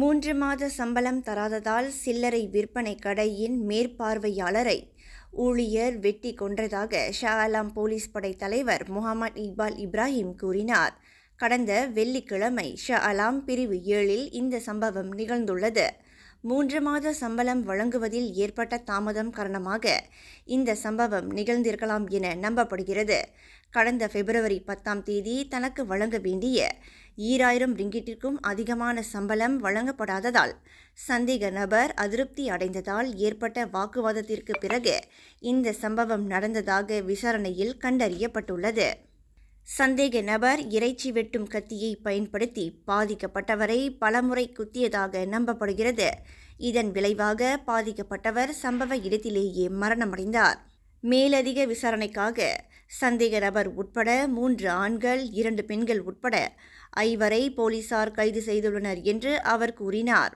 மூன்று மாத சம்பளம் தராததால் சில்லறை விற்பனை கடையின் மேற்பார்வையாளரை ஊழியர் வெட்டி கொன்றதாக ஷாலாம் போலீஸ் படை தலைவர் முகமது இக்பால் இப்ராஹிம் கூறினார். கடந்த வெள்ளிக்கிழமை ஷா அலாம் பிரிவு ஏழில் இந்த சம்பவம் நிகழ்ந்துள்ளது. மூன்று மாத சம்பளம் வழங்குவதில் ஏற்பட்ட தாமதம் காரணமாக இந்த சம்பவம் நிகழ்ந்திருக்கலாம் என நம்பப்படுகிறது. கடந்த பிப்ரவரி பத்தாம் தேதி தனக்கு வழங்க வேண்டிய ஈராயிரம் ரிங்கிட்டிற்கும் அதிகமான சம்பளம் வழங்கப்படாததால் சந்தேக நபர் அதிருப்தி அடைந்ததால் ஏற்பட்ட வாக்குவாதத்திற்கு பிறகு இந்த சம்பவம் நடந்ததாக விசாரணையில் கண்டறியப்பட்டுள்ளது. சந்தேக நபர் இறைச்சி வெட்டும் கத்தியை பயன்படுத்தி பாதிக்கப்பட்டவரை பலமுறை குத்தியதாக நம்பப்படுகிறது. இதன் விளைவாக பாதிக்கப்பட்டவர் சம்பவ இடத்திலேயே மரணமடைந்தார். மேலதிக விசாரணைக்காக சந்தேக நபர் உட்பட மூன்று ஆண்கள் இரண்டு பெண்கள் உட்பட ஐவரை போலீசார் கைது செய்துள்ளனர் என்று அவர் கூறினார்.